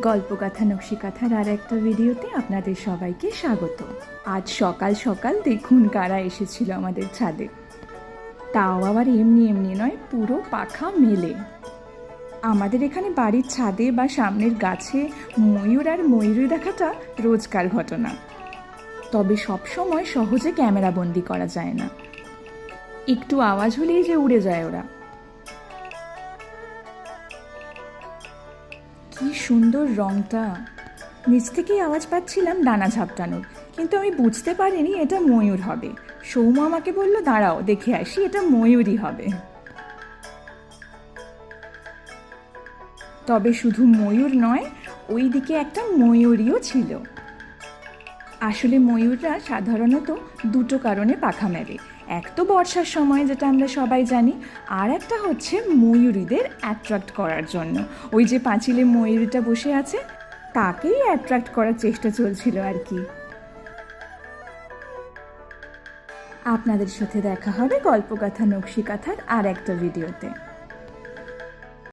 গল্পকথা, নকশিকাথার আর একটা ভিডিওতে আপনাদের সবাইকে স্বাগত। আজ সকাল সকাল দেখুন কারা এসেছিল আমাদের ছাদে। তাও আবার এমনি এমনি নয়, পুরো পাখা মেলে। আমাদের এখানে বাড়ির ছাদে বা সামনের গাছে ময়ূর আর ময়ূরী দেখাটা রোজকার ঘটনা। তবে সবসময় সহজে ক্যামেরা বন্দি করা যায় না। একটু আওয়াজ হলেই যে উড়ে যায় ওরা। কি সুন্দর রংটা। নিচ থেকেই আওয়াজ পাচ্ছিলাম ডানা ঝাপটানোর, কিন্তু আমি বুঝতে পারিনি এটা ময়ূর হবে। সৌম আমাকে বলল, দাঁড়াও, দেখে আসি, এটা ময়ূরই হবে। তবে শুধু ময়ূর নয় ওই দিকে একটা ময়ূরীও ছিল। আসলে ময়ূররা সাধারণত দুটো কারণে পাখা মেলে। এক তো বর্ষার সময়, যেটা আমরা সবাই জানি, আর একটা হচ্ছে ময়ূরীদের অ্যাট্রাক্ট করার জন্য। ওই যে পাঁচিলে ময়ূরীটা বসে আছে, তাকেই অ্যাট্রাক্ট করার চেষ্টা চলছিল আর কি। আপনাদের সাথে দেখা হবে গল্পকথা, নকশিকাথার আর একটা ভিডিওতে।